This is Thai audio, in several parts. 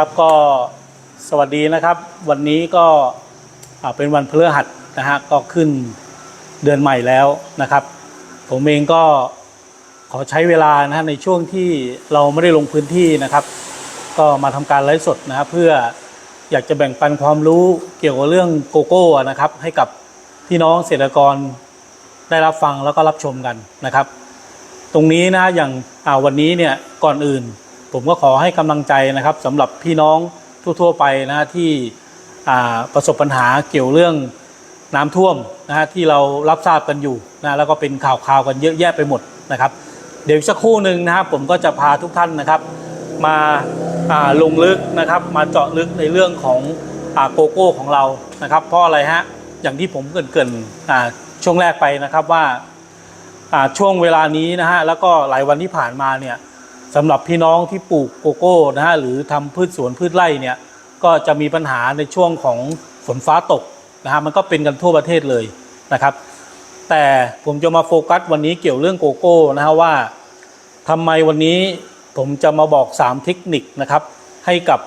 ครับก็สวัสดีนะครับ วันนี้ก็เป็นวันพฤหัสนะฮะก็ขึ้นเดือนใหม่แล้วนะครับ ผมเองก็ขอใช้เวลานะฮะในช่วงที่เราไม่ได้ลงพื้นที่นะครับ ก็มาทำการไลฟ์สดนะครับเพื่ออยากจะแบ่งปันความรู้เกี่ยวกับเรื่องโกโก้นะครับ ให้กับพี่น้องเกษตรกรได้รับฟังแล้วก็รับชมกันนะครับ ตรงนี้นะอย่างวันนี้เนี่ยก่อนอื่น ผมก็ขอให้กำลังใจนะครับสำหรับพี่น้องทั่วๆไปนะที่ประสบปัญหาเกี่ยวเรื่องน้ำท่วมนะฮะที่เรารับทราบกันอยู่นะแล้วก็เป็นข่าวข่าวๆกันเยอะแยะไปหมดนะครับ เดี๋ยวสักครู่หนึ่งนะครับผมก็จะพาทุกท่านนะครับ มาาลงลึกนะครับ มาเจาะลึกในเรื่องของอโกโก้ของเรานะครับ เพราะอะไรฮะอย่างที่ผมเกรินๆช่วงแรกไปนะครับว่าอ่าช่วงเวลานี้นะฮะแล้วก็หลายวันที่ผ่านมาเนี่ย สำหรับพี่น้องที่ปลูกโกโก้นะฮะหรือทำพืชสวนพืชไร่เนี่ยก็จะมีปัญหาในช่วงของฝนฟ้าตกนะฮะมันก็เป็นกันทั่วประเทศเลยนะครับ แต่ผมจะมาโฟกัสวันนี้เกี่ยวเรื่องโกโก้นะฮะว่าทำไมวันนี้ผมจะมาบอก 3 เทคนิคนะครับ ให้กับ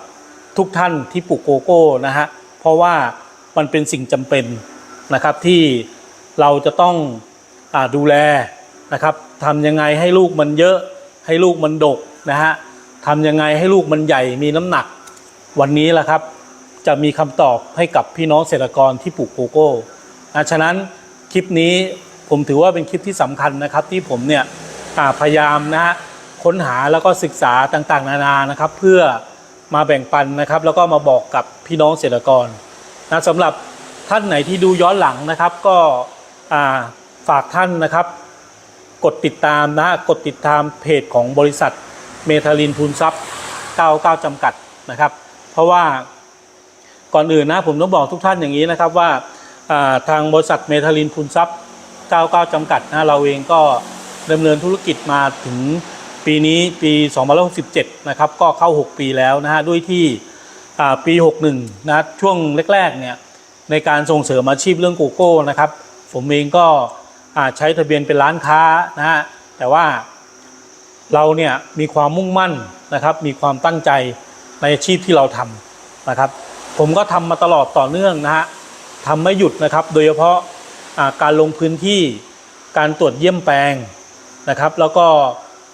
ทุกท่านที่ปลูกโกโก้นะฮะเพราะว่ามันเป็นสิ่งจำเป็นนะครับที่เราจะต้องอดูแลนะครับทำยังไงให้ลูกมันเยอะ ให้ลูกมันดกนะฮะทำยังไงให้ลูกมันใหญ่มีน้ำหนัก วันนี้แหละครับ จะมีคำตอบให้กับพี่น้องเกษตรกรที่ปลูกโกโก้นะฉะนั้นคลิปนี้ผมถือว่าเป็นคลิปที่สำคัญนะครับ ที่ผมเนี่ยพยายามนะฮะค้นหาแล้วก็ศึกษาต่างๆ นานานะครับ เพื่อมาแบ่งปันนะครับ แล้วก็มาบอกกับพี่น้องเกษตรกรนะสำหรับท่านไหนที่ดูย้อนหลังนะครับ ก็ฝากท่านนะครับ กดติดตามนะกดติดตามเพจของบริษัทเมทาลินพูนซับ99 จำกัดนะครับ เพราะว่าก่อนอื่นนะผมต้องบอกทุกท่านอย่างนี้นะครับว่าทางบริษัทเมทาลินพูนซับ99 จำกัดนะเราเองก็ดำเนินธุรกิจมาถึงปีนี้ปี2067นะครับก็เข้า 6 ปีแล้วนะฮะด้วยที่ปี 61นะช่วงแรกๆเนี่ยในการส่งเสริมอาชีพเรื่องโกโก้นะครับ ผมเองก็ ใช้ทะเบียนเป็นร้านค้านะฮะแต่ว่าเราเนี่ยมีความมุ่งมั่นนะครับ มีความตั้งใจในอาชีพที่เราทำนะครับ ผมก็ทำมาตลอดต่อเนื่องนะฮะทำไม่หยุดนะครับ โดยเฉพาะาการลงพื้นที่การตรวจเยี่ยมแปลงนะครับ แล้วก็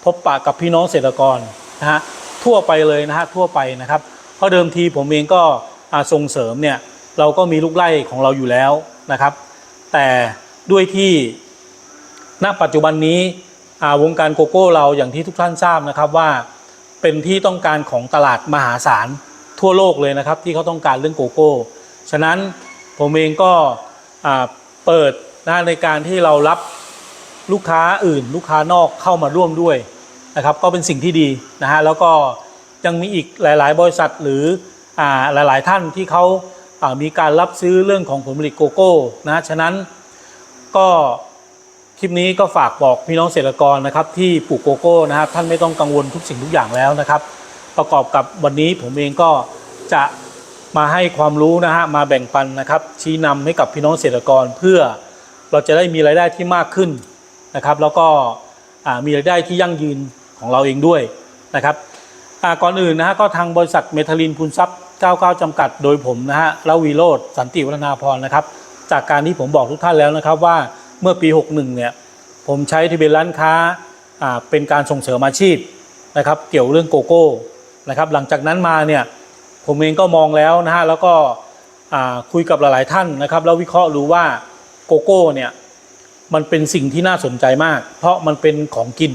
พบปะกับพี่น้องเกษตรกรนะฮะทั่วไปเลยนะฮะทั่วไปนะครับ เพราะเดิมทีผมเองก็ส่งเสริมเนี่ยเราก็มีลูกไร่ของเราอยู่แล้วนะครับ แต่ด้วยที่ ณปัจจุบันนี้วงการโกโก้เราอย่างที่ทุกท่านทราบนะครับว่าเป็นที่ต้องการของตลาดมหาศาลทั่วโลกเลยนะครับ ที่เขาต้องการเรื่องโกโก้ ฉะนั้นผมเองก็เปิดนะในการที่เรารับลูกค้าอื่น ลูกค้านอกเข้ามาร่วมด้วยนะครับก็เป็นสิ่งที่ดีนะฮะแล้วก็ยังมีอีกหลาย ๆ บริษัทหรืออ่าหลาย ๆ ท่านที่เขาามีการรับซื้อเรื่องของผลผลิตโกโก้นะฉะนั้นก็ คลิปนี้ก็ฝากบอกพี่น้องเกษตรกรนะครับที่ปลูกโกโก้นะครับท่านไม่ต้องกังวลทุกสิ่งทุกอย่างแล้วนะครับ ประกอบกับวันนี้ผมเองก็จะมาให้ความรู้นะฮะมาแบ่งปันนะครับ ชี้นำให้กับพี่น้องเกษตรกรเพื่อเราจะได้มีรายได้ที่มากขึ้นนะครับ แล้วก็มีรายได้ที่ยั่งยืนของเราเองด้วยนะครับก่อนอื่นนะฮะก็ทางบริษัทเมทาลินพูนซับ99 จำกัดโดยผมนะฮะละวีโรดสันติวัฒนาพรนะครับ จากการที่ผมบอกทุกท่านแล้วนะครับว่า เมื่อปี 61 เนี่ยผมใช้ทะเบียนร้านค้าเป็นการส่งเสริมอาชีพนะครับ เกี่ยวเรื่องโกโก้นะครับ หลังจากนั้นมาเนี่ยผมเองก็มองแล้วนะฮะแล้วก็คุยกับหลายๆท่านนะครับ แล้ววิเคราะห์รู้ว่าโกโก้เนี่ยมันเป็นสิ่งที่น่าสนใจมาก เพราะมันเป็นของกิน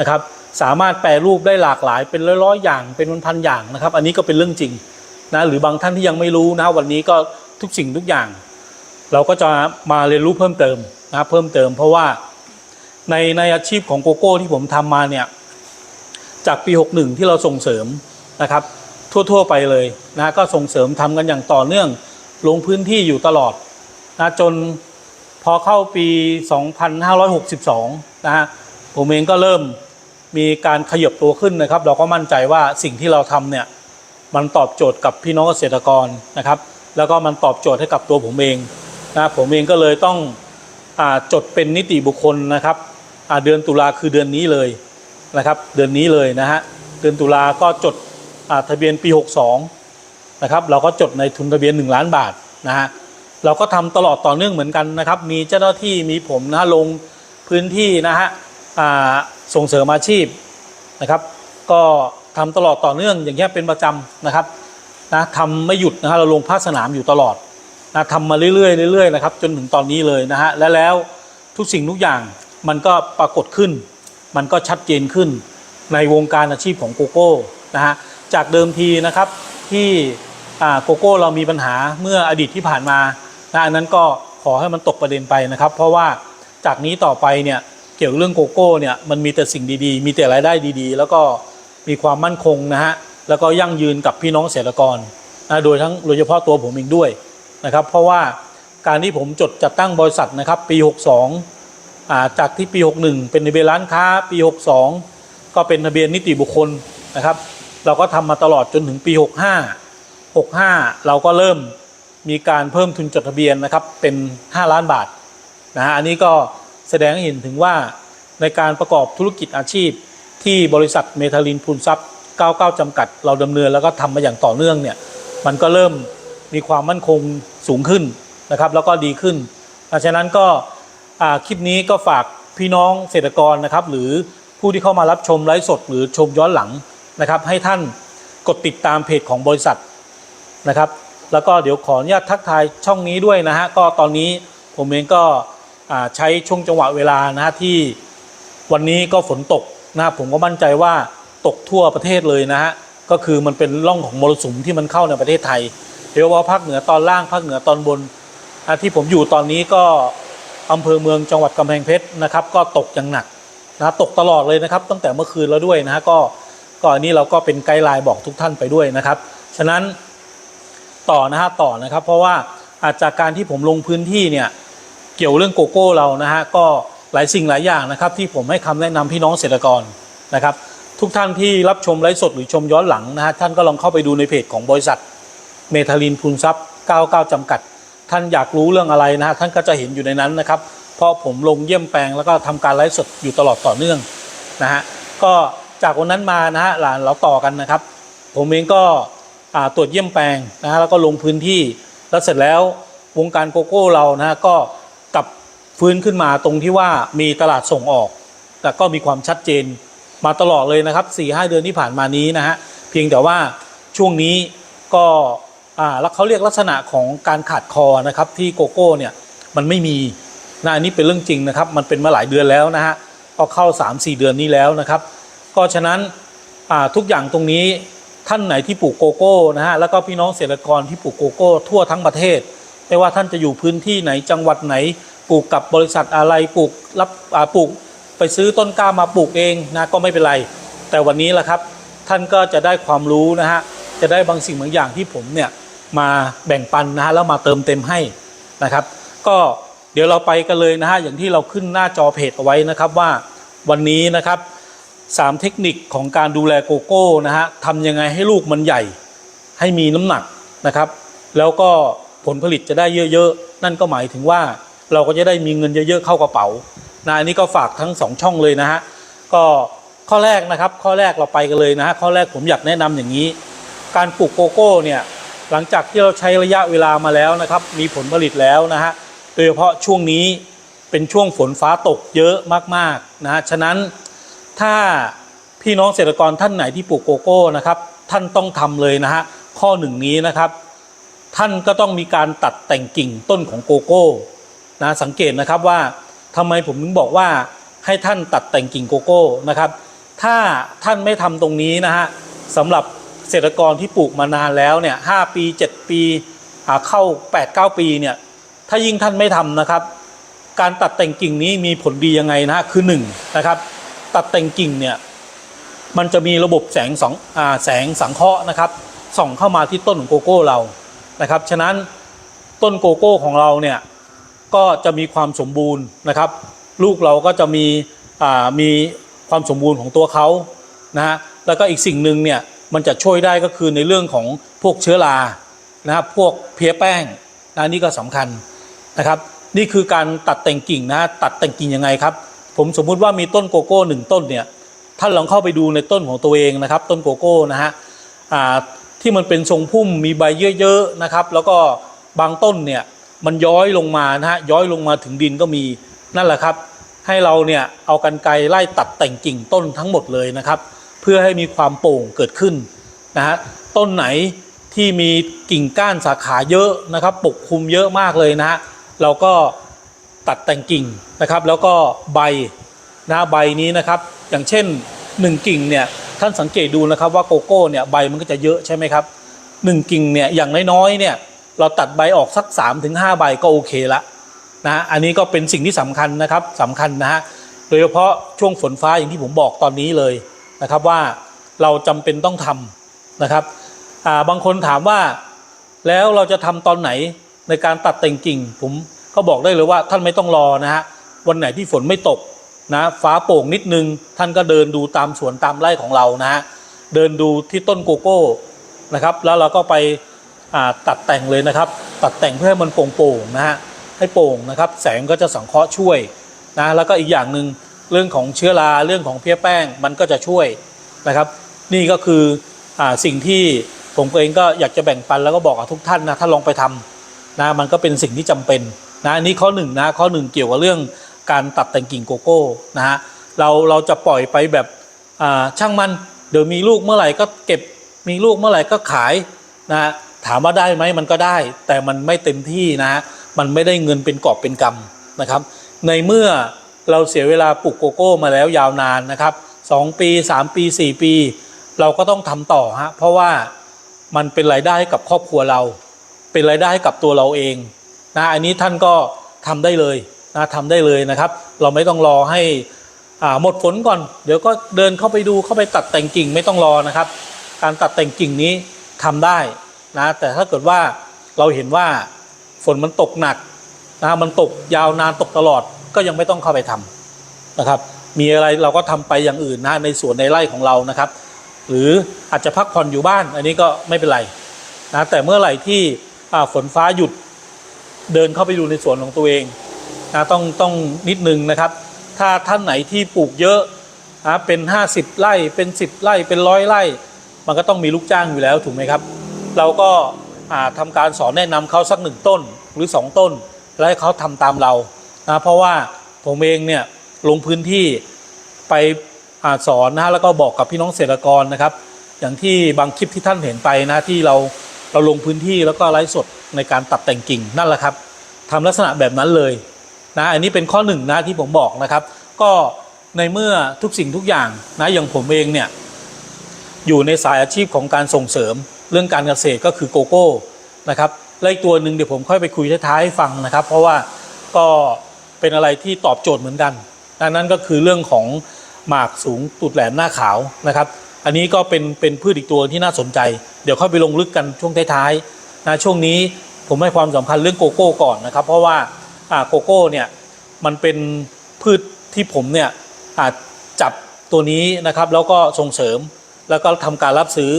นะครับ สามารถแปรรูปได้หลากหลายเป็นร้อยๆอย่างเป็นพันๆอย่างนะครับ อันนี้ก็เป็นเรื่องจริงนะหรือบางท่านที่ยังไม่รู้นะวันนี้ก็ทุกสิ่งทุกอย่าง เราก็จะมาเรียนรู้เพิ่มเติม นะครับเพิ่มเติมเพราะว่าในในอาชีพของโกโก้ที่ผมทำมาเนี่ยจากปี 61 ที่เราส่งเสริมนะครับ ทั่วๆไปเลยนะก็ส่งเสริมทำกันอย่างต่อเนื่องลงพื้นที่อยู่ตลอดนะจนพอเข้าปี 2562 นะฮะผมเองก็เริ่มมีการขยับตัวขึ้นนะครับ เราก็มั่นใจว่าสิ่งที่เราทำเนี่ยมันตอบโจทย์กับพี่น้องเกษตรกรนะครับ แล้วก็มันตอบโจทย์ให้กับตัวผมเองนะผมเองก็เลยต้อง จดเป็นนิติบุคคลนะครับเดือนตุลาคือเดือนนี้เลยนะครับเดือนนี้เลยนะฮะเดือนตุลาก็จดทะเบียนปี 62นะครับเราก็จดในทุนทะเบียน 1 ล้านบาทนะฮะเราก็ทำตลอดต่อเนื่องเหมือนกันนะครับ มีเจ้าหน้าที่มีผมนะลงพื้นที่นะฮะส่งเสริมอาชีพนะครับ ก็ทำตลอดต่อเนื่องอย่างเงี้ยเป็นประจำนะครับนะทำไม่หยุดนะฮะเราลงภาคสนามอยู่ตลอด นะทำมาเรื่อยๆเรื่อยๆนะครับจนถึงตอนนี้เลยนะฮะและแล้วทุกสิ่งทุกอย่างมันก็ปรากฏขึ้น มันก็ชัดเจนขึ้น ในวงการอาชีพของโกโก้นะฮะจากเดิมทีนะครับที่โกโก้เรามีปัญหาเมื่ออดีตที่ผ่านมานะอันนั้นก็ขอให้มันตกประเด็นไปนะครับ เพราะว่าจากนี้ต่อไปเนี่ยเกี่ยวกับเรื่องโกโก้เนี่ยมันมีแต่สิ่งดีๆ มีแต่รายได้ดีๆ แล้วก็มีความมั่นคงนะฮะแล้วก็ยั่งยืนกับพี่น้องเกษตรกรนะโดยทั้งโดยเฉพาะตัวผมเองด้วย นะครับ เพราะว่าการที่ผมจดจัดตั้งบริษัทนะครับ ปี 62อ่าจากที่ปี 61 เป็นทะเบียนร้านค้าปี 62 ก็เป็นทะเบียนนิติบุคคลนะครับ เราก็ทำมาตลอดจนถึงปี 65 65 เราก็เริ่มมีการเพิ่มทุนจดทะเบียนนะครับเป็น 5 ล้านบาทนะฮะอันนี้ก็แสดงให้เห็นถึงว่าในการประกอบธุรกิจอาชีพที่บริษัทเมทาลินพูนทรัพย์ 99 จำกัด เราดำเนินแล้วก็ทำมาอย่างต่อเนื่องเนี่ย มันก็เริ่ม มีความมั่นคงสูงขึ้นนะครับ แล้วก็ดีขึ้นฉะนั้นก็คลิปนี้ก็ฝากพี่น้องเกษตรกรนะครับ หรือผู้ที่เข้ามารับชมไลฟ์สด หรือชมย้อนหลังนะครับ ให้ท่านกดติดตามเพจของบริษัทนะครับ แล้วก็เดี๋ยวขออนุญาตทักทายช่องนี้ด้วยนะฮะก็ตอนนี้ผมเองก็ใช้ช่วงจังหวะเวลานะฮะที่วันนี้ก็ฝนตกนะครับผมก็มั่นใจว่าตกทั่วประเทศเลยนะฮะก็คือมันเป็นร่องของมรสุมที่มันเข้าในประเทศไทย โดยเฉพาภาคเหนือตอนล่างภาคเหนือตอนบนที่ผมอยู่ตอนนี้ก็อำเภอเมืองจังหวัดกำแพงเพชรนะครับ ก็ตกอย่างหนักนะตกตลอดเลยนะครับ ตั้งแต่เมื่อคืนแล้วด้วยนะฮะก็ก็อันนี้เราก็เป็นไกด์ไลน์บอกทุกท่านไปด้วยนะครับ ฉะนั้นต่อนะฮะต่อนะครับ เพราะว่าอาจจากการที่ผมลงพื้นที่เนี่ยเกี่ยวเรื่องโกโก้เรานะฮะก็หลายสิ่งหลายอย่างนะครับ ที่ผมให้คำแนะนำพี่น้องเกษตรกรนะครับ ทุกท่านที่รับชมไลฟ์สดหรือชมย้อนหลังนะฮะท่านก็ลองเข้าไปดูในเพจของบริษัท เมทาลินพูนทรัพย์ 99 จำกัด ท่านอยากรู้เรื่องอะไรนะฮะท่านก็จะเห็นอยู่ในนั้นนะครับ เพราะผมลงเยี่ยมแปลงแล้วก็ทำการไลฟ์สดอยู่ตลอดต่อเนื่องนะฮะก็จากวันนั้นมานะฮะหลานเราต่อกันนะครับ ผมเองก็ตรวจเยี่ยมแปลงนะฮะแล้วก็ลงพื้นที่แล้วเสร็จแล้ววงการโกโก้เรานะฮะก็กลับฟื้นขึ้นมาตรงที่ว่ามีตลาดส่งออก แต่ก็มีความชัดเจนมาตลอดเลยนะครับ4ีหเดือนที่ผ่านมานี้นะฮะเพียงแต่ว่าช่วงนี้ก็ อ่าแล้วเขาเรียกลักษณะของการขาดคอนะครับที่โกโก้เนี่ยมันไม่มีนะอันนี้เป็นเรื่องจริงนะครับ มันเป็นมาหลายเดือนแล้วนะฮะก็เข้า 3-4 เดือนนี้แล้วนะครับ ก็ฉะนั้นอ่าทุกอย่างตรงนี้ท่านไหนที่ปลูกโกโก้นะฮะแล้วก็พี่น้องเกษตรกรที่ปลูกโกโก้ ทั่วทั้งประเทศ ไม่ว่าท่านจะอยู่พื้นที่ไหนจังหวัดไหนปลูกกับบริษัทอะไรปลูกรับอ่าปลูกไปซื้อต้นกล้ามาปลูกเองนะก็ไม่เป็นไร แต่วันนี้แหละครับท่านก็จะได้ความรู้นะฮะจะได้บางสิ่งบางอย่างที่ผมเนี่ย มาแบ่งปันนะฮะแล้วมาเติมเต็มให้นะครับ ก็เดี๋ยวเราไปกันเลยนะฮะอย่างที่เราขึ้นหน้าจอเพจเอาไว้นะครับว่าวันนี้นะครับสามเทคนิคของการดูแลโกโก้นะฮะทำยังไงให้ลูกมันใหญ่ ให้มีน้ำหนักนะครับ แล้วก็ผลผลิตจะได้เยอะๆ นั่นก็หมายถึงว่าเราก็จะได้มีเงินเยอะ ๆ เข้ากระเป๋านะอันนี้ก็ฝากทั้งสองช่องเลยนะฮะก็ข้อแรกนะครับข้อแรกเราไปกันเลยนะฮะข้อแรกผมอยากแนะนำอย่างนี้ การปลูกโกโก้เนี่ย หลังจากที่เราใช้ระยะเวลามาแล้วนะครับ มีผลผลิตแล้วนะฮะโดยเฉพาะช่วงนี้เป็นช่วงฝนฟ้าตกเยอะมากๆนะฮะฉะนั้นถ้าพี่น้องเกษตรกรท่านไหนที่ปลูกโกโก้นะครับท่านต้องทำเลยนะฮะข้อหนึ่งนี้นะครับ ท่านก็ต้องมีการตัดแต่งกิ่งต้นของโกโก้นะสังเกตนะครับว่าทำไมผมถึงบอกว่าให้ท่านตัดแต่งกิ่งโกโก้นะครับ ถ้าท่านไม่ทำตรงนี้นะฮะสำหรับ ษตรกรที่ปลูกมานานแล้วเนี่ยหปี 7 ปีอ่าเข้า 8 9 ปีเนี่ยถ้ายิ่งท่านไม่ทำนะครับ การตัดแต่งกิ่งนี้มีผลดียังไงนะฮะคือหนึ่งนะครับ ตัดแต่งกิ่งเนี่ยมันจะมีระบบแสงสองอาแสงสังเคราะห์นะครับส่องเข้ามาที่ต้นของโกโก้เรานะครับ ฉะนั้นต้นโกโก้ของเราเนี่ยก็จะมีความสมบูรณ์นะครับ ลูกเราก็จะมีอ่ามีความสมบูรณ์ของตัวเขานะฮะแล้วก็อีกสิ่งหนึ่งเนี่ย มันจะช่วยได้ก็คือในเรื่องของพวกเชื้อรานะครับ พวกเพลี้ยแป้งนะนี่ก็สำคัญนะครับ นี่คือการตัดแต่งกิ่งนะตัดแต่งกิ่งยังไงครับ ผมสมมุติว่ามีต้นโกโก้หนึ่งต้นเนี่ยท่านลองเข้าไปดูในต้นของตัวเองนะครับ ต้นโกโก้นะฮะที่มันเป็นทรงพุ่มมีใบเยอะๆนะครับ แล้วก็บางต้นเนี่ยมันย้อยลงมานะฮะย้อยลงมาถึงดินก็มีนั่นแหละครับ ให้เราเนี่ยเอากันไกรไล่ตัดแต่งกิ่งต้นทั้งหมดเลยนะครับ เพื่อให้มีความโป่งเกิดขึ้นนะฮะต้นไหนที่มีกิ่งก้านสาขาเยอะนะครับ ปกคลุมเยอะมากเลยนะฮะเราก็ตัดแต่งกิ่งนะครับ แล้วก็ใบนะใบนี้นะครับ อย่างเช่น 1 กิ่งเนี่ยท่านสังเกตดูนะครับว่าโกโก้เนี่ยใบมันก็จะเยอะใช่ไหมครับหนึ่งกิ่งเนี่ยอย่างน้อยๆเนี่ยเราตัดใบออกสัก 3-5 ใบก็โอเคละนะฮะอันนี้ก็เป็นสิ่งที่สำคัญนะครับสำคัญนะฮะโดยเฉพาะช่วงฝนฟ้าอย่างที่ผมบอกตอนนี้เลย นะครับว่าเราจำเป็นต้องทำนะครับาบางคนถามว่าแล้วเราจะทำตอนไหนในการตัดแต่งกิ่ง ผมก็บอกได้เลยว่าท่านไม่ต้องรอนะฮะวันไหนที่ฝนไม่ตกนะฟ้าโป่งนิดนึง ท่านก็เดินดูตามสวนตามไร่ของเรานะฮะเดินดูที่ต้นโกโก้นะครับ แล้วเราก็ไปตัดแต่งเลยนะครับ ตัดแต่งเพื่อให้มันโป่งๆนะฮะให้โป่งนะครับ แสงก็จะสังเคราะห์ช่วยนะแล้วก็อีกอย่างหนึ่ง เรื่องของเชื้อราเรื่องของเพี้ยแป้งมันก็จะช่วยนะครับ นี่ก็คืออสิ่งที่ผมเองก็อยากจะแบ่งปันแล้วก็บอกกับทุกท่านนะถ้าลองไปทำนะมันก็เป็นสิ่งที่จำเป็นนะอันนี้ข้อหนึ่งนะข้อหนึ่งเกี่ยวกับเรื่องการตัดแต่งกิ่งโกโก้นะฮะเราเราจะปล่อยไปแบบช่างมันเดี๋ยวมีลูกเมื่อไหร่ก็เก็บมีลูกเมื่อไหร่ก็ขายนะฮะถามว่าได้ไหมมันก็ได้ แต่มันไม่เต็มที่นะฮะมันไม่ได้เงินเป็นกอบเป็นกำนะครับ ในเมื่อ เราเสียเวลาปลูกโกโก้มาแล้วยาวนานนะครับ 2 ปี 3 ปี 4 ปี เราก็ต้องทำต่อฮะเพราะว่ามันเป็นรายได้ให้กับครอบครัวเรา เป็นรายได้ให้กับตัวเราเองนะอันนี้ท่านก็ทำได้เลยนะทำได้เลยนะครับ เราไม่ต้องรอให้อ่าหมดฝนก่อน เดี๋ยวก็เดินเข้าไปดูเข้าไปตัดแต่งกิ่งไม่ต้องรอนะครับ การตัดแต่งกิ่งนี้ทำได้นะแต่ถ้าเกิดว่าเราเห็นว่าฝนมันตกหนักนะมันตกยาวนานตกตลอด ก็ยังไม่ต้องเข้าไปทำนะครับ มีอะไรเราก็ทำไปอย่างอื่นนะในสวนในไร่ของเรานะครับ หรืออาจจะพักผ่อนอยู่บ้าน อันนี้ก็ไม่เป็นไรนะแต่เมื่อไหร่ที่ฝนฟ้าหยุดเดินเข้าไปดูในสวนของตัวเองนะต้องต้องนิดนึงนะครับ ถ้าท่านไหนที่ปลูกเยอะนะเป็น 50 ไร่เป็น10ไร่เป็นร้อยไร่ มันก็ต้องมีลูกจ้างอยู่แล้วถูกไหมครับ เราก็อ่าทำการสอนแนะนำเขาสักหนึ่งต้นหรือ 2 ต้น แล้วให้เขาทำตามเรา นะเพราะว่าผมเองเนี่ยลงพื้นที่ไปอสอนนะแล้วก็บอกกับพี่น้องเกษตรกรนะครับ อย่างที่บางคลิปที่ท่านเห็นไปนะที่เราเราลงพื้นที่แล้วก็ไลฟ์สดในการตัดแต่งกิ่งนั่นแหละครับทำลักษณะแบบนั้นเลยนะอันนี้เป็นข้อหนึ่งนะที่ผมบอกนะครับ ก็ในเมื่อทุกสิ่งทุกอย่างนะอย่างผมเองเนี่ยอยู่ในสายอาชีพของการส่งเสริม เรื่องการเกษตรก็คือโกโก้นะครับและอีกตัวหนึ่งเดี๋ยวผมค่อยไปคุยท้ายๆให้ฟังนะครับ เพราะว่าก็ เป็นอะไรที่ตอบโจทย์เหมือนกันดังนั้นก็คือเรื่องของหมากสูงตูดแหลมหน้าขาวนะครับ อันนี้ก็เป็นเป็นพืชอีกตัวที่น่าสนใจ เดี๋ยวค่อยไปลงลึกกันช่วงท้ายๆนะช่วงนี้ผมให้ความสำคัญเรื่องโกโก้ก่อนนะครับ เพราะว่าอาโกโก้เนี่ยมันเป็นพืชที่ผมเนี่ยอาจจับตัวนี้นะครับแล้วก็ส่งเสริมแล้วก็ทำการรับซื้อ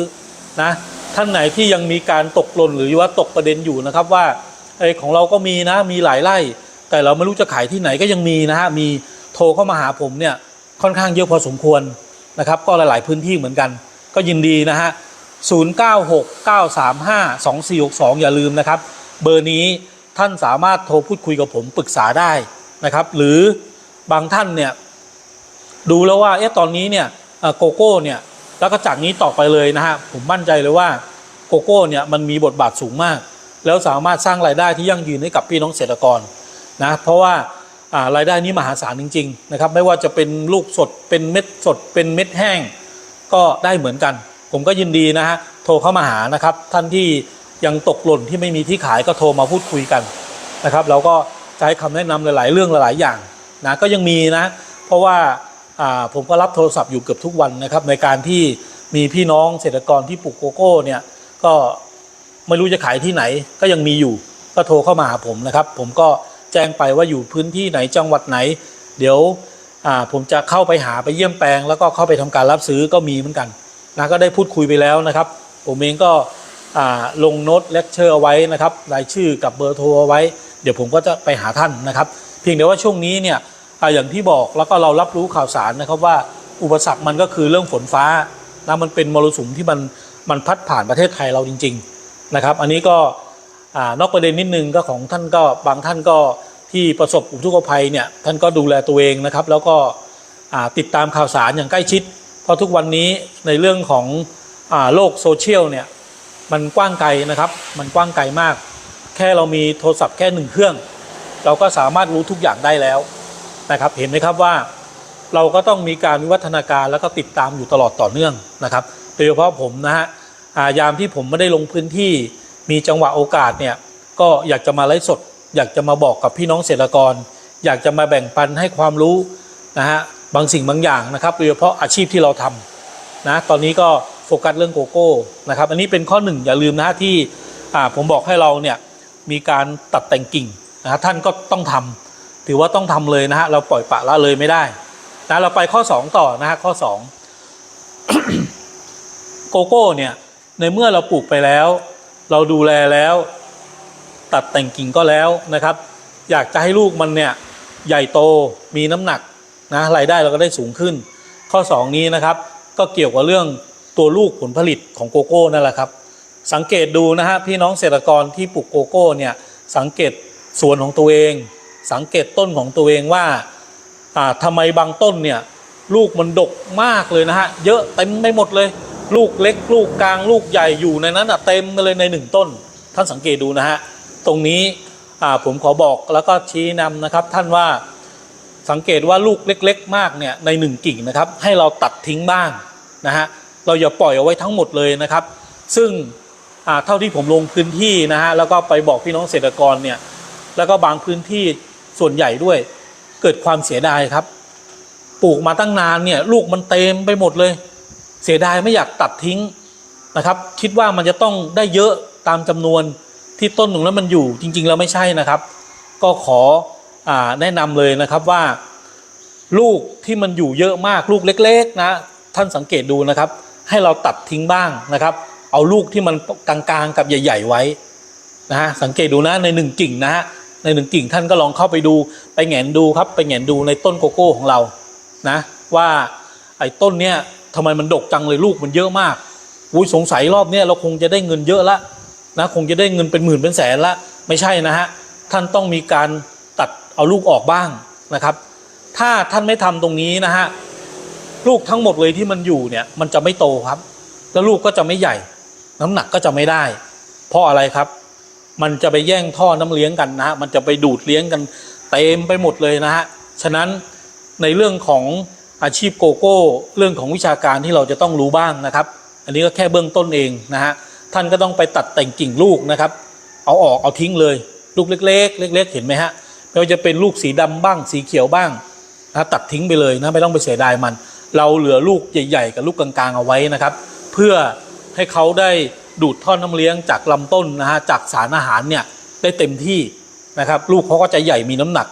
นะท่านไหนที่ยังมีการตกหล่นหรือว่าตกประเด็นอยู่นะครับว่าไอ้ของเราก็มีนะมีหลายไร่ แต่เราไม่รู้จะขายที่ไหนก็ยังมีนะฮะมีโทรเข้ามาหาผมเนี่ยค่อนข้างเยอะพอสมควรนะครับก็หลาย ๆพื้นที่เหมือนกัน ก็ยินดีนะฮะ0969352462 อย่าลืมนะครับ เบอร์นี้ท่านสามารถโทรพูดคุยกับผมปรึกษาได้นะครับ หรือบางท่านเนี่ยดูแล้วว่าเอ๊ะตอนนี้เนี่ยโกโก้เนี่ยแล้วก็จากนี้ต่อไปเลยนะฮะผมมั่นใจเลยว่าโกโก้เนี่ยมันมีบทบาทสูงมาก แล้วสามารถสร้างรายได้ที่ยั่งยืนให้กับพี่น้องเกษตรกร นะเพราะว่ารายได้นี้มหาศาลจริงๆนะครับไม่ว่าจะเป็นลูกสดเป็นเม็ดสดเป็นเม็ดแห้ง ก็ได้เหมือนกัน ผมก็ยินดีนะฮะโทรเข้ามาหานะครับ ท่านที่ยังตกหล่นที่ไม่มีที่ขายก็โทรมาพูดคุยกันนะครับเราก็จะให้คำแนะนำหลายๆ เรื่องหลายๆอย่างนะก็ยังมีนะ เพราะว่าอ่าผมก็รับโทรศัพท์อยู่เกือบทุกวันนะครับ ในการที่มีพี่น้องเกษตรกรที่ปลูกโกโก้เนี่ยก็ไม่รู้จะขายที่ไหนก็ยังมีอยู่ ก็โทรเข้ามาหาผมนะครับ ผมก็ แจ้งไปว่าอยู่พื้นที่ไหนจังหวัดไหน เดี๋ยวผมจะเข้าไปหาไปเยี่ยมแปลง แล้วก็เข้าไปทำการรับซื้อก็มีเหมือนกันนะก็ได้พูดคุยไปแล้วนะครับ ผมเองก็ลงโน้ตเลคเชอร์เอาไว้นะครับรายชื่อกับเบอร์โทรเอาไว้ เดี๋ยวผมก็จะไปหาท่านนะครับ เพียงแต่ว่าช่วงนี้เนี่ยออย่างที่บอกแล้วก็เรารับรู้ข่าวสารนะครับว่าอุปสรรคมันก็คือเรื่องฝนฟ้านะมันเป็นมรสุมที่มันมันพัดผ่านประเทศไทยเราจริง ๆ นะครับ อันนี้ก็ นอกประเด็นนิดนึงก็ของท่านก็บางท่านก็ที่ประสบอุทกภัยเนี่ยท่านก็ดูแลตัวเองนะครับ แล้วก็ติดตามข่าวสารอย่างใกล้ชิด เพราะทุกวันนี้ในเรื่องของอโลกโซเชียลเนี่ยมันกว้างไกลนะครับ มันกว้างไกลมาก แค่เรามีโทรศัพท์แค่หนึ่งเครื่อง เราก็สามารถรู้ทุกอย่างได้แล้วนะครับ เห็นไหมครับว่าเราก็ต้องมีการวิวัฒนาการแล้วก็ติดตามอยู่ตลอดต่อเนื่องนะครับ โดยเฉพาะผมนะฮะอ่ายามที่ผมไม่ได้ลงพื้นที่ มีจังหวะโอกาสเนี่ยก็อยากจะมาไลฟ์สด อยากจะมาบอกกับพี่น้องเกษตรกร อยากจะมาแบ่งปันให้ความรู้นะฮะบางสิ่งบางอย่างนะครับโดยเฉพาะอาชีพที่เราทำนะตอนนี้ก็โฟกัสเรื่องโกโก้นะครับอันนี้เป็นข้อหนึ่งอย่าลืมนะฮะที่อ่าผมบอกให้เราเนี่ยมีการตัดแต่งกิ่งนะฮะท่านก็ต้องทำถือว่าต้องทำเลยนะฮะเราปล่อยปละละเลยไม่ได้นะเราไปข้อ 2 ต่อนะฮะข้อ 2 โกโก้เนี่ยในเมื่อเราปลูกไปแล้ว เราดูแลแล้ว ตัดแต่งกิ่งก็แล้วนะครับ อยากจะให้ลูกมันเนี่ยใหญ่โตมีน้ำหนักนะรายได้เราก็ได้สูงขึ้น ข้อ 2 นี้นะครับ ก็เกี่ยวกับเรื่องตัวลูกผลผลิตของโกโก้นั่นแหละครับ สังเกตดูนะฮะพี่น้องเกษตรกรที่ปลูกโกโก้เนี่ยสังเกตสวนของตัวเอง สังเกตต้นของตัวเองว่าอ่าทำไมบางต้นเนี่ยลูกมันดกมากเลยนะฮะเยอะเต็มไปหมดเลย ลูกเล็กลูกกลางลูกใหญ่อยู่ในนั้นอะเต็มเลยในหนึ่งต้น ท่านสังเกตดูนะฮะตรงนี้อ่าผมขอบอกแล้วก็ชี้นำนะครับท่านว่าสังเกตว่าลูกเล็ก ๆ มากเนี่ยในหนึ่งกิ่งนะครับ ให้เราตัดทิ้งบ้างนะฮะเราอย่าปล่อยเอาไว้ทั้งหมดเลยนะครับ ซึ่งอ่าเท่าที่ผมลงพื้นที่นะฮะแล้วก็ไปบอกพี่น้องเกษตรกรเนี่ยแล้วก็บางพื้นที่ส่วนใหญ่ด้วย เกิดความเสียดายครับ ปลูกมาตั้งนานเนี่ยลูกมันเต็มไปหมดเลย เสียดายไม่อยากตัดทิ้งนะครับ คิดว่ามันจะต้องได้เยอะตามจำนวนที่ต้นหนึ่งแล้วมันอยู่จริง ๆ แล้วไม่ใช่นะครับ ก็ขออแนะนำเลยนะครับว่า ลูกที่มันอยู่เยอะมากลูกเล็ก ๆ นะ ท่านสังเกตดูนะครับ ให้เราตัดทิ้งบ้างนะครับ เอาลูกที่มันกลางๆกับใหญ่ ๆ ไว้นะฮะสังเกตดูนะในหนึ่งกิ่งนะฮะในหนึ่งกิ่งท่านก็ลองเข้าไปดูไปแหงนดูครับ ไปแหงนดูในต้นโกโก้ของเรานะ ว่าไอ้ต้นเนี้ย ทำไมมันดกจังเลยลูกมันเยอะมากอุ้ยสงสัยรอบเนี้ยเราคงจะได้เงินเยอะละนะคงจะได้เงินเป็นหมื่นเป็นแสนละไม่ใช่นะฮะท่านต้องมีการตัดเอาลูกออกบ้างนะครับ ถ้าท่านไม่ทำตรงนี้นะฮะลูกทั้งหมดเลยที่มันอยู่เนี่ยมันจะไม่โตครับ แล้วลูกก็จะไม่ใหญ่ น้ำหนักก็จะไม่ได้ เพราะอะไรครับ มันจะไปแย่งท่อน้ำเลี้ยงกันนะฮะมันจะไปดูดเลี้ยงกันเต็มไปหมดเลยนะฮะฉะนั้นในเรื่องของ อาชีพโกโก้เรื่องของวิชาการที่เราจะต้องรู้บ้างนะครับ อันนี้ก็แค่เบื้องต้นเองนะฮะท่านก็ต้องไปตัดแต่งกิ่งลูกนะครับ เอาออกเอาทิ้งเลย ลูกเล็ก ๆ เล็ก ๆ เห็นไหมฮะไม่ว่าจะเป็นลูกสีดำบ้าง สีเขียวบ้างนะตัดทิ้งไปเลยนะไม่ต้องไปเสียดายมัน เราเหลือลูกใหญ่ ๆ กับลูกกลางๆเอาไว้นะครับ เพื่อให้เขาได้ดูดท่อน้ำเลี้ยงจากลำต้นนะฮะจากสารอาหารเนี่ยได้เต็มที่นะครับ ลูกเขาก็จะใหญ่มีน้ำหนัก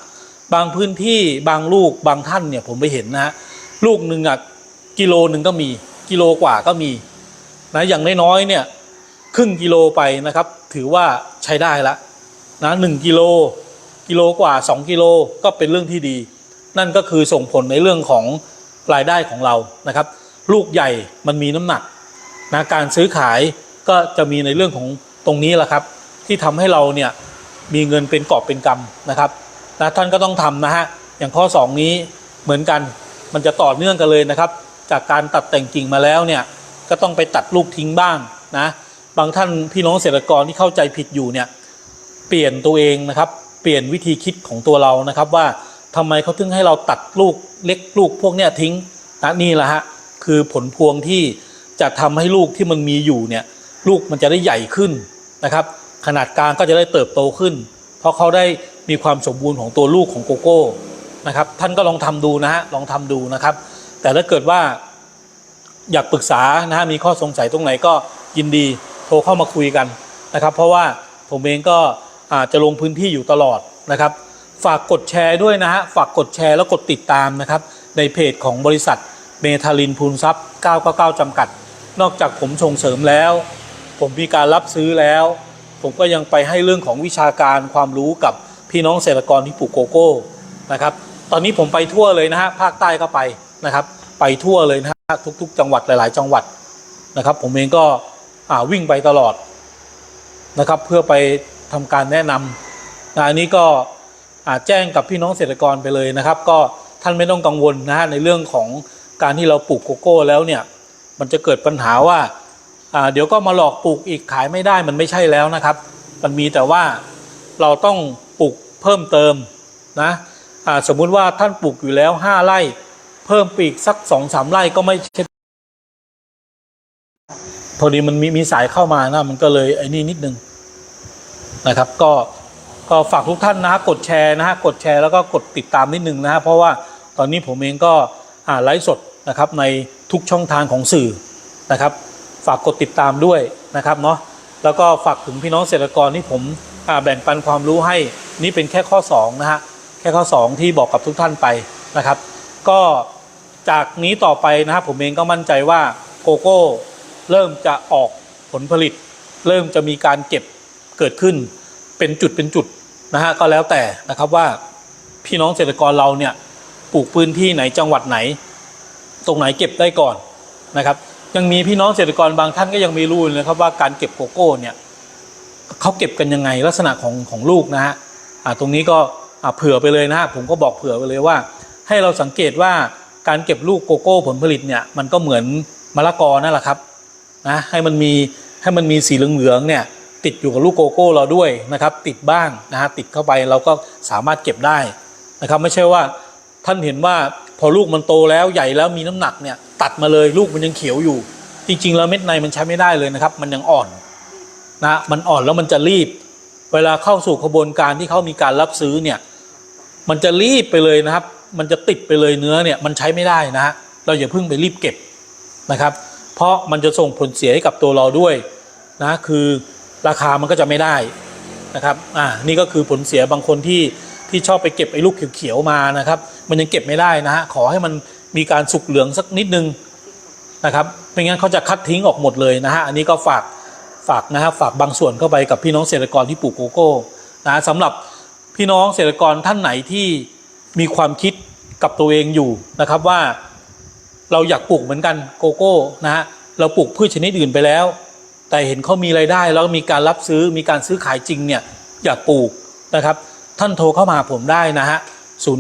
บางพื้นที่บางลูกบางท่านเนี่ยผมไปเห็นนะฮะ ลูกหนึ่งอะกิโลหนึ่งก็มีกิโลกว่าก็มีนะอย่างน้อยๆเนี่ยครึ่งกิโลไปนะครับ ถือว่าใช้ได้ละนะหนึ่งกิโลกิโลกว่า 2 กิโลก็เป็นเรื่องที่ดี นั่นก็คือส่งผลในเรื่องของรายได้ของเรานะครับ ลูกใหญ่มันมีน้ำหนักนะการซื้อขายก็จะมีในเรื่องของตรงนี้แหละครับ ที่ทำให้เราเนี่ยมีเงินเป็นกอบเป็นกำนะครับนะท่านก็ต้องทำนะฮะอย่างข้อ 2 นี้เหมือนกัน มันจะต่อเนื่องกันเลยนะครับ จากการตัดแต่งกิ่งมาแล้วเนี่ยก็ต้องไปตัดลูกทิ้งบ้างนะบางท่านพี่น้องเกษตรกรที่เข้าใจผิดอยู่เนี่ยเปลี่ยนตัวเองนะครับ เปลี่ยนวิธีคิดของตัวเรานะครับ ว่าทำไมเขาถึงให้เราตัดลูกเล็กลูกพวกเนี้ยทิ้งนะนี่แหละฮะคือผลพวงที่จะทำให้ลูกที่มันมีอยู่เนี่ยลูกมันจะได้ใหญ่ขึ้นนะครับ ขนาดกลางก็จะได้เติบโตขึ้น เพราะเขาได้มีความสมบูรณ์ของตัวลูกของโกโก้ นะครับ ท่านก็ลองทำดูนะฮะลองทำดูนะครับ แต่ถ้าเกิดว่าอยากปรึกษานะฮะมีข้อสงสัยตรงไหนก็ยินดีโทรเข้ามาคุยกันนะครับ เพราะว่าผมเองก็อาจจะลงพื้นที่อยู่ตลอดนะครับ ฝากกดแชร์ด้วยนะฮะฝากกดแชร์แล้วกดติดตามนะครับ ในเพจของบริษัทเมทาลินพูนทรัพย์ 999 จำกัด นอกจากผมส่งเสริมแล้ว ผมมีการรับซื้อแล้ว ผมก็ยังไปให้เรื่องของวิชาการความรู้กับพี่น้องเกษตรกรที่ปลูกโกโก้นะครับ ตอนนี้ผมไปทั่วเลยนะฮะภาคใต้ก็ไปนะครับ ไปทั่วเลยนะฮะทุก ๆ จังหวัดหลาย ๆ จังหวัดนะครับ ผมเองก็วิ่งไปตลอดนะครับ เพื่อไปทำการแนะนำนะอันนี้ก็แจ้งกับพี่น้องเกษตรกรไปเลยนะครับ ก็ท่านไม่ต้องกังวลนะฮะในเรื่องของการที่เราปลูกโกโก้แล้วเนี่ย มันจะเกิดปัญหาว่าเดี๋ยวก็มาหลอกปลูกอีกขายไม่ได้มันไม่ใช่แล้วนะครับ มันมีแต่ว่าเราต้องปลูกเพิ่มเติมนะ สมมุติว่าท่านปลูกอยู่แล้ว5ไร่ เพิ่มปีกสัก2องสามไร่ก็ไม่ใช่พอดีมันมีมีสายเข้ามานะมันก็เลยไอ้นี่นิดนึงนะครับ ก็ก็ฝากทุกท่านนะฮะกดแชร์นะฮะกดแชร์แล้วก็กดติดตามนิดนึงนะฮะเพราะว่าตอนนี้ผมเองก็ไลฟ์สดนะครับในทุกช่องทางของสื่อนะครับ ฝากกดติดตามด้วยนะครับเนาะแล้วก็ฝากถึงพี่น้องเกษตรกรที่ผมแบ่งปันความรู้ให้นี่เป็นแค่ข้อ2นะฮะ แค่ข้อ 2 ที่บอกกับทุกท่านไปนะครับ ก็จากนี้ต่อไปนะครับผมเองก็มั่นใจว่าโกโก้เริ่มจะออกผลผลิต เริ่มจะมีการเก็บเกิดขึ้นเป็นจุดเป็นจุดนะฮะก็แล้วแต่นะครับว่าพี่น้องเกษตรกรเราเนี่ยปลูกพื้นที่ไหนจังหวัดไหน ตรงไหนเก็บได้ก่อนนะครับยังมีพี่น้องเกษตรกรบางท่านก็ยังไม่รู้เลยครับว่าการเก็บโกโก้เนี่ยเขาเก็บกันยังไงลักษณะของของลูกนะฮะตรงนี้ก็ เผื่อไปเลยนะฮะผมก็บอกเผื่อไปเลยว่า ให้เราสังเกตว่าการเก็บลูกโกโก้ผลผลิตเนี่ยมันก็เหมือนมะละกอนั่นแหละครับนะให้มันมีให้มันมีสีเหลืองๆเนี่ยติดอยู่กับลูกโกโก้เราด้วยนะครับ ติดบ้างนะฮะติดเข้าไปเราก็สามารถเก็บได้นะครับ ไม่ใช่ว่าท่านเห็นว่าพอลูกมันโตแล้วใหญ่แล้วมีน้ำหนักเนี่ยตัดมาเลยลูกมันยังเขียวอยู่ จริง ๆ แล้วเม็ดในมันใช้ไม่ได้เลยนะครับ มันยังอ่อนนะมันอ่อนแล้วมันจะรีบ เวลาเข้าสู่กระบวนการที่เขามีการรับซื้อเนี่ย มันจะรีบไปเลยนะครับ มันจะติดไปเลยเนื้อเนี่ยมันใช้ไม่ได้นะฮะเราอย่าเพิ่งไปรีบเก็บนะครับ เพราะมันจะส่งผลเสียให้กับตัวเราด้วยนะคือราคามันก็จะไม่ได้นะครับอ่านี่ก็คือผลเสียบางคนที่ที่ชอบไปเก็บไอ้ลูกเขียวๆมานะครับ มันยังเก็บไม่ได้นะฮะขอให้มันมีการสุกเหลืองสักนิดนึงนะครับไม่งั้นเขาจะคัดทิ้งออกหมดเลยนะฮะอันนี้ก็ฝากฝากนะครับฝากบางส่วนเข้าไปกับพี่น้องเกษตรกรที่ปลูกโกโก้นะสำหรับ พี่น้องเกษตรกรท่านไหนที่มีความคิดกับตัวเองอยู่นะครับว่าเราอยากปลูกเหมือนกันโกโก้นะฮะเราปลูกพืชชนิดอื่นไปแล้ว แต่เห็นเขามีไรายได้แล้วมีการรับซื้อมีการซื้อขายจริงเนี่ยอยากปลูกนะครับ ท่านโทรเข้ามาผมได้นะฮะ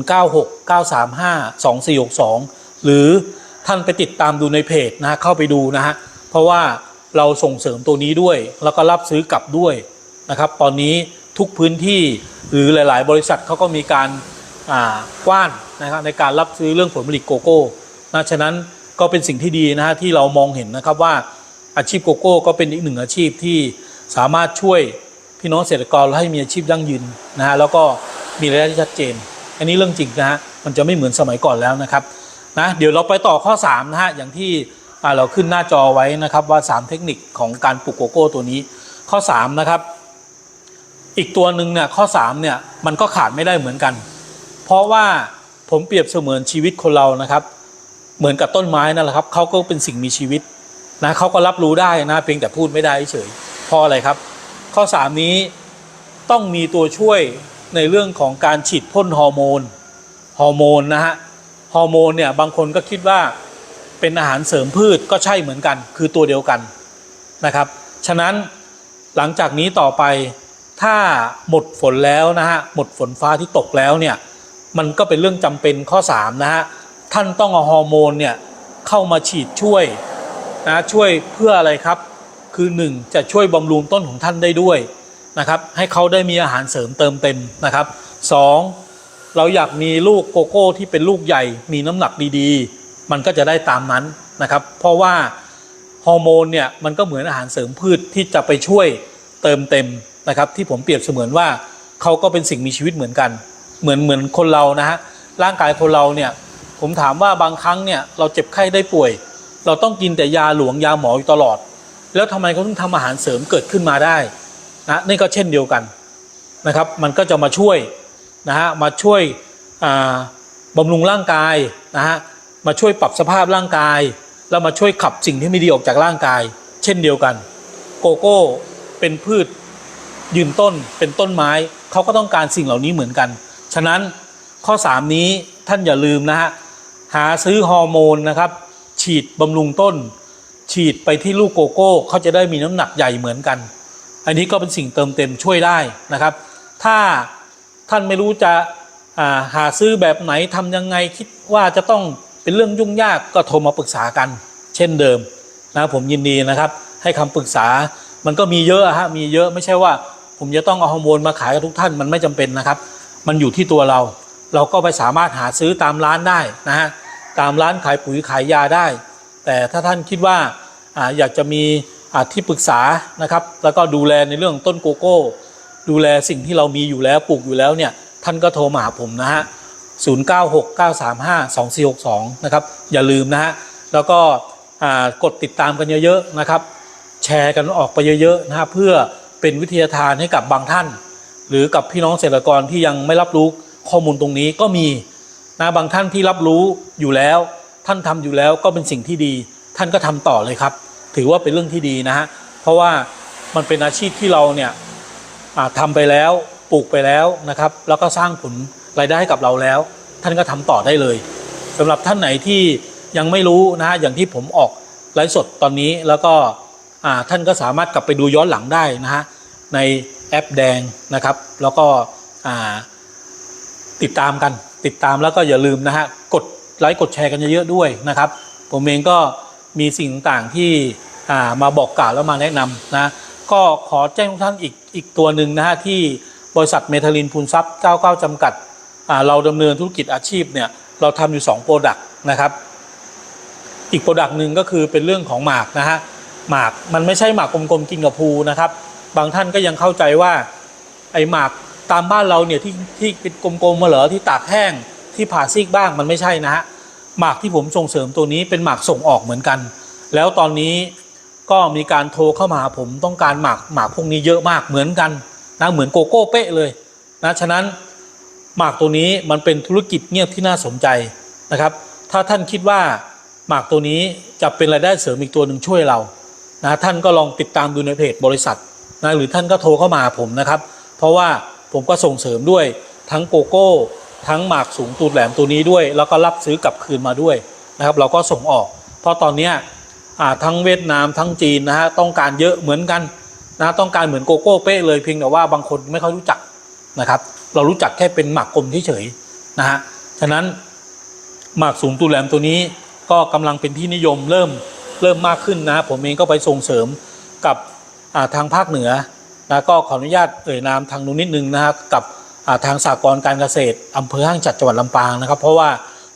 096 935 2462 หรือท่านไปติดตามดูในเพจนะฮะเข้าไปดูนะฮะเพราะว่าเราส่งเสริมตัวนี้ด้วยแล้วก็รับซื้อกลับด้วยนะครับ ตอนนี้ทุกพื้นที่ หรือหลาย ๆ บริษัทเขาก็มีการกว้านนะครับในการรับซื้อเรื่องผลผลิตโกโก้นะฉะนั้นก็เป็นสิ่งที่ดีนะฮะที่เรามองเห็นนะครับว่าอาชีพโกโก้ก็เป็นอีกหนึ่งอาชีพที่สามารถช่วยพี่น้องเกษตรกรให้มีอาชีพยั่งยืนนะฮะแล้วก็มีรายได้ที่ชัดเจน อันนี้เรื่องจริงนะฮะมันจะไม่เหมือนสมัยก่อนแล้วนะครับนะเดี๋ยวเราไปต่อข้อ3นะฮะอย่างที่เราขึ้นหน้าจอไว้นะครับว่า 3 เทคนิคของการปลูกโกโก้ตัวนี้ ข้อ3นะครับ อีกตัวหนึ่งเนี่ยข้อ3เนี่ยมันก็ขาดไม่ได้เหมือนกัน เพราะว่าผมเปรียบเสมือนชีวิตคนเรานะครับ เหมือนกับต้นไม้นั่นแหละครับเขาก็เป็นสิ่งมีชีวิตนะเขาก็รับรู้ได้นะเพียงแต่พูดไม่ได้เฉยเพราะอะไรครับ ข้อ 3 นี้ต้องมีตัวช่วยในเรื่องของการฉีดพ่นฮอร์โมนฮอร์โมนนะฮะฮอร์โมนเนี่ยบางคนก็คิดว่าเป็นอาหารเสริมพืชก็ใช่เหมือนกัน คือตัวเดียวกันนะครับ ฉะนั้นหลังจากนี้ต่อไป ถ้าหมดฝนแล้วนะฮะหมดฝนฟ้าที่ตกแล้วเนี่ยมันก็เป็นเรื่องจำเป็นข้อ3นะฮะท่านต้องเอาฮอร์โมนเนี่ยเข้ามาฉีดช่วยนะช่วยเพื่ออะไรครับ คือ 1 จะช่วยบำรุงต้นของท่านได้ด้วยนะครับให้เขาได้มีอาหารเสริมเติมเต็มนะครับ 2. เราอยากมีลูกโกโก้ที่เป็นลูกใหญ่มีน้ำหนักดีๆ มันก็จะได้ตามนั้นนะครับ เพราะว่าฮอร์โมนเนี่ยมันก็เหมือนอาหารเสริมพืชที่จะไปช่วยเติมเต็ม นะครับที่ผมเปรียบเสมือนว่าเขาก็เป็นสิ่งมีชีวิตเหมือนกัน เหมือนเหมือนคนเรานะฮะร่างกายคนเราเนี่ยผมถามว่าบางครั้งเนี่ยเราเจ็บไข้ได้ป่วย เราต้องกินแต่ยาหลวงยาหมออยู่ตลอด แล้วทำไมเขาถึงทำอาหารเสริมเกิดขึ้นมาได้นะนี่ก็เช่นเดียวกันนะครับมันก็จะมาช่วยนะฮะมาช่วยอ่าบำรุงร่างกายนะฮะมาช่วยปรับสภาพร่างกาย แล้วมาช่วยขับสิ่งที่ไม่ดีออกจากร่างกาย เช่นเดียวกัน โกโก้เป็นพืช ยืนต้นเป็นต้นไม้เขาก็ต้องการสิ่งเหล่านี้เหมือนกัน ฉะนั้นข้อ 3 นี้ท่านอย่าลืมนะฮะหาซื้อฮอร์โมนนะครับ ฉีดบำรุงต้น ฉีดไปที่ลูกโกโก้เขาจะได้มีน้ำหนักใหญ่เหมือนกัน อันนี้ก็เป็นสิ่งเติมเต็มช่วยได้นะครับ ถ้าท่านไม่รู้จะาหาซื้อแบบไหนทำยังไงคิดว่าจะต้องเป็นเรื่องยุ่งยากก็โทรมาปรึกษากัน เช่นเดิมนะผมยินดีนะครับ ให้คำปรึกษามันก็มีเยอะฮะมีเยอะไม่ใช่ว่า ผมจะต้องเอาฮอร์โมนมาขายกับทุกท่านมันไม่จำเป็นนะครับ มันอยู่ที่ตัวเรา เราก็ไปสามารถหาซื้อตามร้านได้นะฮะตามร้านขายปุ๋ยขายยาได้ แต่ถ้าท่านคิดว่าอาอยากจะมีอ่าที่ปรึกษานะครับ แล้วก็ดูแลในเรื่องต้นโกโก้ ดูแลสิ่งที่เรามีอยู่แล้วปลูกอยู่แล้วเนี่ยท่านก็โทรมาหาผมนะฮะ0969352462 นะครับ อย่าลืมนะฮะ แล้วก็อ่ากดติดตามกันเยอะ ๆ นะครับ แชร์กันออกไปเยอะ ๆ นะฮะเพื่อ เป็นวิทยาทานให้กับบางท่าน หรือกับพี่น้องเกษตรกรที่ยังไม่รับรู้ข้อมูลตรงนี้ก็มีนะบางท่านที่รับรู้อยู่แล้ว ท่านทำอยู่แล้วก็เป็นสิ่งที่ดี ท่านก็ทำต่อเลยครับ ถือว่าเป็นเรื่องที่ดีนะฮะเพราะว่ามันเป็นอาชีพที่เราเนี่ยทำไปแล้วปลูกไปแล้วนะครับ แล้วก็สร้างผลรายได้ให้กับเราแล้ว ท่านก็ทำต่อได้เลยสำหรับท่านไหนที่ยังไม่รู้นะฮะอย่างที่ผมออกไลฟ์สดตอนนี้แล้วก็ท่านก็สามารถกลับไปดูย้อนหลังได้นะฮะ ในแอปแดงนะครับ แล้วก็ติดตามกันติดตามแล้วก็อย่าลืมนะฮะกดไลค์กดแชร์กันเยอะๆด้วยนะครับ ผมเองก็มีสิ่งต่างๆที่มาบอกกล่าวแล้วมาแนะนำนะก็ขอแจ้งทุกท่านอีกอีกตัวหนึ่งนะฮะที่บริษัทเมทัลินพูนทรัพย์99จำกัดเราดำเนินธุรกิจอาชีพเนี่ยเราทำอยู่2โปรดักต์นะครับ อีกโปรดักต์หนึ่งก็คือเป็นเรื่องของหมากนะฮะหมากมันไม่ใช่หมากกลมๆกินกับพูนะครับ บางท่านก็ยังเข้าใจว่าไอหมากตามบ้านเราเนี่ยที่ที่เป็นกลมๆมาเหรอที่ตากแห้งที่ผ่าซีกบ้างมันไม่ใช่นะฮะหมากที่ผมส่งเสริมตัวนี้เป็นหมากส่งออกเหมือนกัน แล้วตอนนี้ก็มีการโทรเข้ามาหาผมต้องการหมากหมากพวกนี้เยอะมากเหมือนกันนะเหมือนโกโก้เป๊ะเลยนะฉะนั้นหมากตัวนี้มันเป็นธุรกิจเงียบที่น่าสนใจนะครับ ถ้าท่านคิดว่าหมากตัวนี้จะเป็นรายได้เสริมอีกตัวหนึ่งช่วยเรานะท่านก็ลองติดตามดูในเพจบริษัท นะหรือท่านก็โทรเข้ามาผมนะครับ เพราะว่าผมก็ส่งเสริมด้วยทั้งโกโก้ ทั้งหมากสูงตูดแหลมตัวนี้ด้วย แล้วก็รับซื้อกลับคืนมาด้วยนะครับ เราก็ส่งออก เพราะตอนนี้ทั้งเวียดนามทั้งจีนนะฮะต้องการเยอะเหมือนกันนะต้องการเหมือนโกโก้เป๊ะเลยเพียงแต่ว่าบางคนไม่ค่อยรู้จักนะครับ เรารู้จักแค่เป็นหมากกลมเฉยๆนะฮะฉะนั้นหมากสูงตูดแหลมตัวนี้ก็กำลังเป็นที่นิยมเริ่มเริ่มมากขึ้นนะผมเองก็ไปส่งเสริมกับ ทางภาคเหนือนะก็ขออนุญาตเอ่ยนามทางนู้นนิดนึงนะฮะกับอ่าทางสากลการเกษตรอำเภอห้างจัดจังหวัดลำปางนะครับ เพราะว่า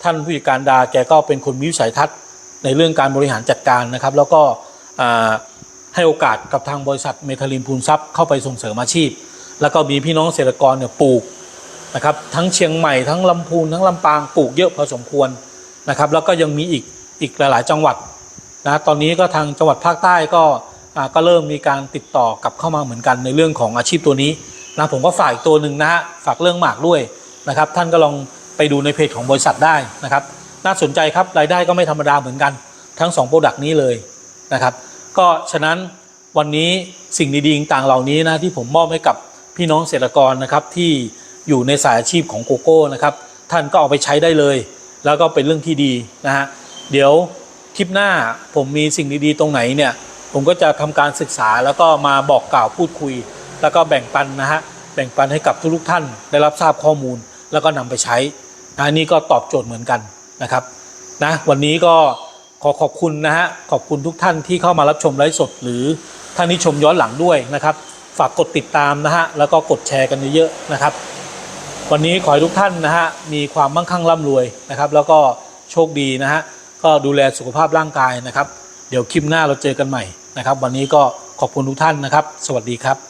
ท่านผู้จัดการดาแกก็เป็นคนมีวิสัยทัศน์ในเรื่องการบริหารจัดการนะครับ แล้วก็ให้โอกาสกับทางบริษัทเมทาลินพูนทรัพย์เข้าไปส่งเสริมอาชีพ แล้วก็มีพี่น้องเกษตรกรเนี่ยปลูกนะครับทั้งเชียงใหม่ทั้งลำพูนทั้งลำปางปลูกเยอะพอสมควรนะครับ แล้วก็ยังมีอีกอีกหลาย ๆ จังหวัดนะตอนนี้ก็ทางจังหวัดภาคใต้ก็ ก็เริ่มมีการติดต่อกลับเข้ามาเหมือนกันในเรื่องของอาชีพตัวนี้นะผมก็ฝากอีกตัวหนึ่งนะฮะฝากเรื่องหมากด้วยนะครับ ท่านก็ลองไปดูในเพจของบริษัทได้นะครับ น่าสนใจครับรายได้ก็ไม่ธรรมดาเหมือนกัน ทั้ง2โปรดักต์นี้เลยนะครับ ก็ฉะนั้นวันนี้สิ่งดีๆต่างเหล่านี้นะที่ผมมอบให้กับพี่น้องเกษตรกรนะครับที่อยู่ในสายอาชีพของโกโก้นะครับ ท่านก็เอาไปใช้ได้เลย แล้วก็เป็นเรื่องที่ดีนะฮะเดี๋ยวคลิปหน้าผมมีสิ่งดีๆตรงไหนเนี่ย ผมก็จะทำการศึกษาแล้วก็มาบอกกล่าวพูดคุย แล้วก็แบ่งปันนะฮะแบ่งปันให้กับทุกๆท่าน ได้รับทราบข้อมูลแล้วก็นำไปใช้นะนี่ก็ตอบโจทย์เหมือนกันนะครับนะวันนี้ก็ขอขอบคุณนะฮะขอบคุณทุกท่านที่เข้ามารับชมไลฟ์สด หรือท่านที่ชมย้อนหลังด้วยนะครับ ฝากกดติดตามนะฮะแล้วก็กดแชร์กันเยอะๆนะครับ วันนี้ขอให้ทุกท่านนะฮะมีความมั่งคั่งร่ำรวยนะครับ แล้วก็โชคดีนะฮะก็ดูแลสุขภาพร่างกายนะครับ เดี๋ยวคลิปหน้าเราเจอกันใหม่ นะครับ วันนี้ก็ขอบคุณทุกท่านนะครับ สวัสดีครับ